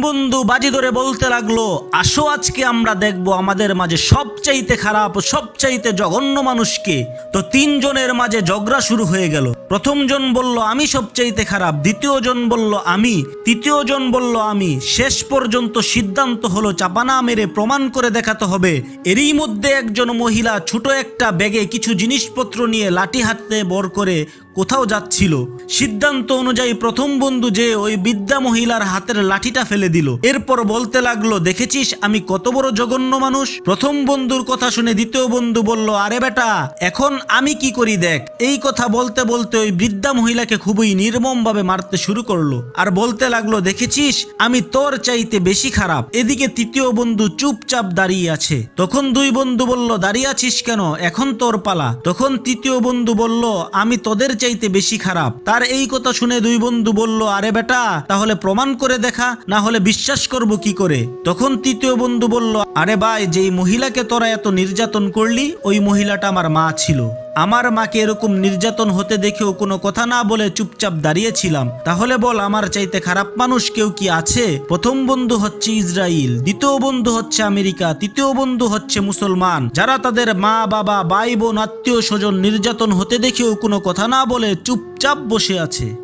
বন্ধু বাজি ধরে বলতে লাগল, আসো আজকে আমরা দেখব আমাদের মাঝে সবচাইতে খারাপ, সবচাইতে জঘন্য মানুষকে তো তিনজনের মাঝে ঝগড়া শুরু হয়ে গেল। প্রথম জন বলল, আমি সবচাইতে খারাপ। দ্বিতীয় জন বলল, আমি। তৃতীয় জন বলল, আমি। শেষ পর্যন্ত সিদ্ধান্ত হলো, চাপানা মেরে প্রমাণ করে দেখাতে হবে। এরই মধ্যে একজন মহিলা ছোট একটা ব্যাগে কিছু জিনিসপত্র নিয়ে লাঠি হাতে বর করে কোথাও যাচ্ছিল। সিদ্ধান্ত অনুযায়ী প্রথম বন্ধু যে ওই বিদ্যা মহিলার হাতের লাঠিটা ফেলে দিল। এরপর বলতে লাগল, দেখেছিস, আমি কত বড় জঘন্য মানুষ? প্রথম বন্ধুর কথা শুনে দ্বিতীয় বন্ধু বলল, আরে বেটা, এখন আমি কি করি দেখ? এই কথা বলতে বলতে ওই বৃদ্ধা মহিলাকে খুবই নির্মম ভাবে মারতে শুরু করল আর বলতে লাগল, দেখেছিস, আমি তোর চাইতে বেশি খারাপ। এদিকে তৃতীয় বন্ধু চুপচাপ দাঁড়িয়ে আছে। তখন দুই বন্ধু বলল, দাঁড়িয়ে আছিস কেন? এখন তোর পালা। তখন তৃতীয় বন্ধু বলল, আমি তোদের চাইতে বেশি খারাপ। তার এই কথা শুনে দুই বন্ধু বলল, আরে বেটা, তাহলে প্রমাণ করে দেখা, না হলে বিশ্বাস করব কি করে? তখন তৃতীয় বন্ধু বলল, আরে ভাই, যেই মহিলাকে তোরা এত নির্যাতন করলি, ওই মহিলাটা আমার মা ছিল। আমার মাকে এরকম নির্যাতন হতে দেখেও কোনো কথা না বলে চুপচাপ দাঁড়িয়েছিলাম। তাহলে বল, আমার চাইতে খারাপ মানুষ কেউ কি আছে? প্রথম বন্ধু হচ্ছে ইসরায়েল দ্বিতীয় বন্ধু হচ্ছে আমেরিকা, তৃতীয় বন্ধু হচ্ছে মুসলমান। যারা তাদের মা, বাবা, ভাই, বোন, আত্মীয়, স্বজন নির্যাতন হতে দেখেও কোনো কথা না বলে চুপচাপ বসে আছে।